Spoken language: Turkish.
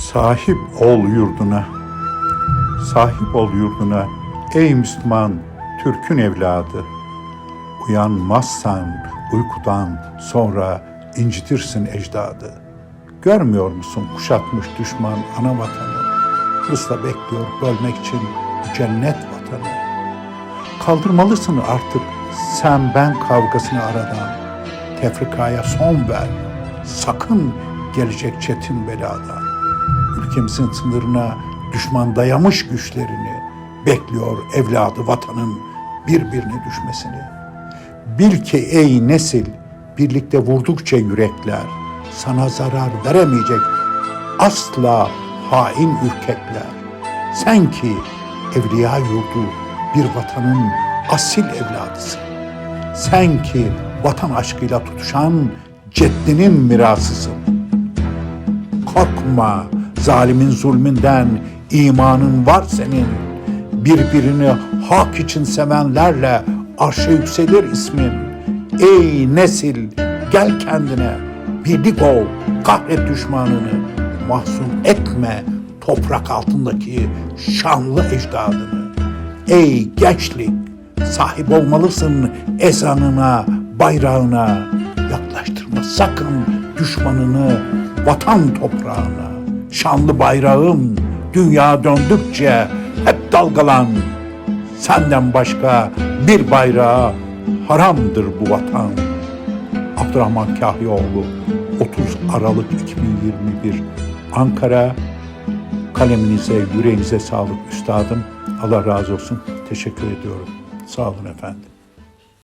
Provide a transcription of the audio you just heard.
Sahip ol yurduna, sahip ol yurduna ey Müslüman Türk'ün evladı. Uyanmazsan uykudan sonra incitirsin ecdadı. Görmüyor musun kuşatmış düşman ana vatanı? Hırsla bekliyor bölmek için cennet vatanı. Kaldırmalısın artık sen ben kavgasını aradan. Tefrikaya son ver. Sakın gelecek çetin beladan. Ülkemizin sınırına düşman dayamış güçlerini bekliyor evladı vatanın birbirine düşmesini. Bil ki ey nesil birlikte vurdukça yürekler sana zarar veremeyecek asla hain ürkekler. Sen ki evliya yurdu bir vatanın asil evladısın. Sen ki vatan aşkıyla tutuşan ceddinin mirasısın. Korkma zalimin zulmünden imanın var senin. Birbirini hak için sevenlerle arşa yükselir ismin. Ey nesil gel kendine birlik ol kahret düşmanını. Mahzun etme toprak altındaki şanlı ecdadını. Ey gençlik sahip olmalısın ezanına, bayrağına. Yaklaştırma sakın düşmanını vatan toprağına. Şanlı bayrağım dünya döndükçe hep dalgalan. Senden başka bir bayrağa haramdır bu vatan. Abdurrahman Kahyaoğlu 30 Aralık 2021 Ankara Kaleminize, yüreğinize sağlık üstadım. Allah razı olsun. Teşekkür ediyorum. Sağ olun efendim.